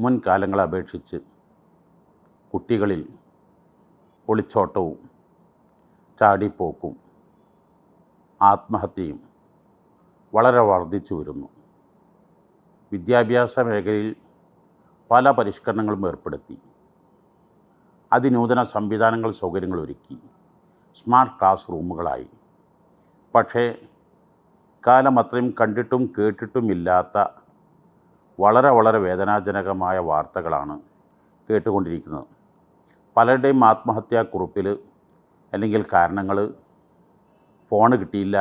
മുൻകാലങ്ങളെ അപേക്ഷിച്ച് കുട്ടികളിൽ ഒളിച്ചോട്ടവും ചാടിപ്പോക്കും ആത്മഹത്യയും വളരെ വർദ്ധിച്ചു വരുന്നു. വിദ്യാഭ്യാസ മേഖലയിൽ പല പരിഷ്കരണങ്ങളും ഏർപ്പെടുത്തി. അതിനൂതന സംവിധാനങ്ങൾ സൗകര്യങ്ങൾ ഒരുക്കി. സ്മാർട്ട് ക്ലാസ് റൂമുകളായി. പക്ഷേ കാലം അത്രയും കണ്ടിട്ടും കേട്ടിട്ടും ഇല്ലാത്ത വളരെ വളരെ വേദനാജനകമായ വാർത്തകളാണ് കേട്ടുകൊണ്ടിരിക്കുന്നത്. പലരുടെയും ആത്മഹത്യാക്കുറിപ്പിൽ അല്ലെങ്കിൽ കാരണങ്ങൾ ഫോണ് കിട്ടിയില്ല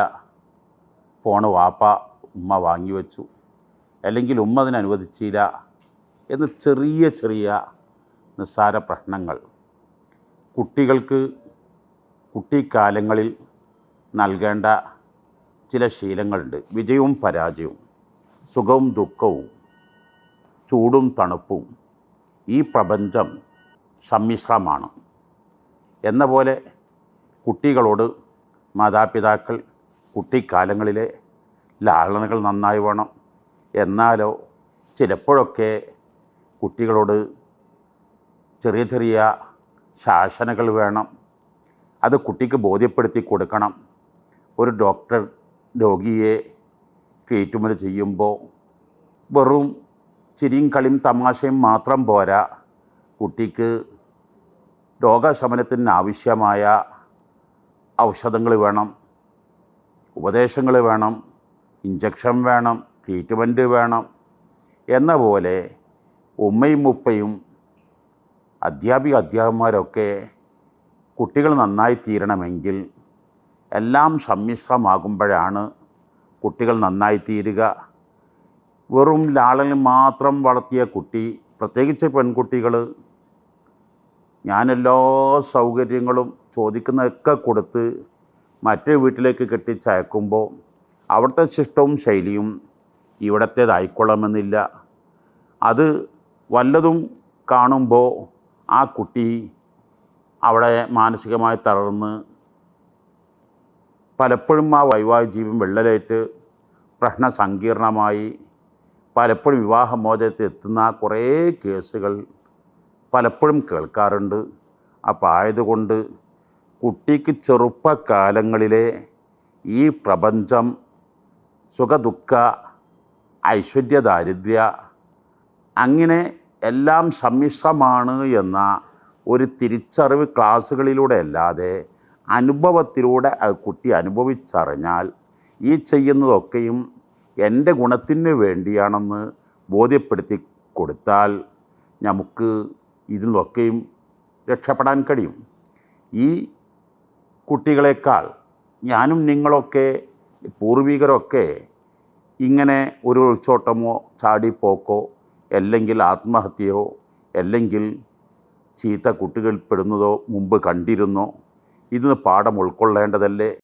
ഫോണ് വാപ്പ ഉമ്മ വാങ്ങിവെച്ചു അല്ലെങ്കിൽ ഉമ്മ അതിന് അനുവദിച്ചില്ല എന്ന് ചെറിയ ചെറിയ നിസ്സാര പ്രശ്നങ്ങൾ കുട്ടികൾക്ക് കുട്ടിക്കാലങ്ങളിൽ നൽകേണ്ട ചില ശീലങ്ങളുണ്ട്. വിജയവും പരാജയവും സുഖവും ദുഃഖവും. ചൂടും തണുപ്പും ഈ പ്രപഞ്ചം സമ്മിശ്രമാണ്. എന്ന പോലെ കുട്ടികളോട് മാതാപിതാക്കൾ കുട്ടിക്കാലങ്ങളിലെ ലാളനകൾ നന്നായി വേണം. എന്നാലോ ചിലപ്പോഴൊക്കെ കുട്ടികളോട് ചെറിയ ചെറിയ ശാസനകൾ വേണം. അത് കുട്ടിക്ക് ബോധ്യപ്പെടുത്തി കൊടുക്കണം. ഒരു ഡോക്ടർ രോഗിയെ ട്രീറ്റ്മെന്റ് ചെയ്യുമ്പോൾ വെറും ചിരിയും കളിയും തമാശയും മാത്രം പോരാ. കുട്ടിക്ക് രോഗശമനത്തിന് ആവശ്യമായ ഔഷധങ്ങൾ വേണം ഉപദേശങ്ങൾ വേണം ഇഞ്ചക്ഷൻ വേണം ട്രീറ്റ്മെന്റ് വേണം എന്ന പോലെ ഉമ്മയും ഉപ്പയും അധ്യാപിക അധ്യാപകന്മാരൊക്കെ കുട്ടികൾ നന്നായി തീരണമെങ്കിൽ എല്ലാം സമ്മിശ്രമാകുമ്പോഴാണ് കുട്ടികൾ നന്നായി തീരുക. വെറും ലാളനിൽ മാത്രം വളർത്തിയ കുട്ടി പ്രത്യേകിച്ച് പെൺകുട്ടികൾ ഞാൻ എല്ലാ സൗകര്യങ്ങളും ചോദിക്കുന്നതൊക്കെ കൊടുത്ത് മറ്റേ വീട്ടിലേക്ക് കെട്ടിച്ചയക്കുമ്പോൾ അവിടുത്തെ ശിഷ്ടവും ശൈലിയും ഇവിടത്തേതായിക്കൊള്ളണമെന്നില്ല. അത് വല്ലതും കാണുമ്പോൾ ആ കുട്ടി അവിടെ മാനസികമായി തളർന്ന് പലപ്പോഴും ആ വൈവാഹിക ജീവിതം വെള്ളലേറ്റ് പ്രശ്ന സങ്കീർണമായി പലപ്പോഴും വിവാഹമോചനത്തിൽ എത്തുന്ന കുറേ കേസുകൾ പലപ്പോഴും കേൾക്കാറുണ്ട്. അപ്പോൾ ആയതുകൊണ്ട് കുട്ടിക്ക് ചെറുപ്പകാലങ്ങളിലെ ഈ പ്രപഞ്ചം സുഖദുഃഖ ഐശ്വര്യ ദാരിദ്ര്യ അങ്ങനെ എല്ലാം സമ്മിശ്രമാണ് എന്ന ഒരു തിരിച്ചറിവ് ക്ലാസ്സുകളിലൂടെ അല്ലാതെ അനുഭവത്തിലൂടെ കുട്ടി അനുഭവിച്ചറിഞ്ഞാൽ ഈ ചെയ്യുന്നതൊക്കെയും എന്റെ ഗുണത്തിന് വേണ്ടിയാണെന്ന് ബോധ്യപ്പെടുത്തി കൊടുത്താൽ നമുക്ക് ഇതിൽ നിന്നൊക്കെയും രക്ഷപ്പെടാൻ കഴിയും. ഈ കുട്ടികളെക്കാൾ ഞാനും നിങ്ങളൊക്കെ പൂർവികരൊക്കെ ഇങ്ങനെ ഒരു ഒളിച്ചോട്ടമോ ചാടിപ്പോക്കോ അല്ലെങ്കിൽ ആത്മഹത്യയോ അല്ലെങ്കിൽ ചീത്ത പെടുന്നതോ മുമ്പ് കണ്ടിരുന്നോ ഇതിന് പാഠം ഉൾക്കൊള്ളേണ്ടതല്ലേ?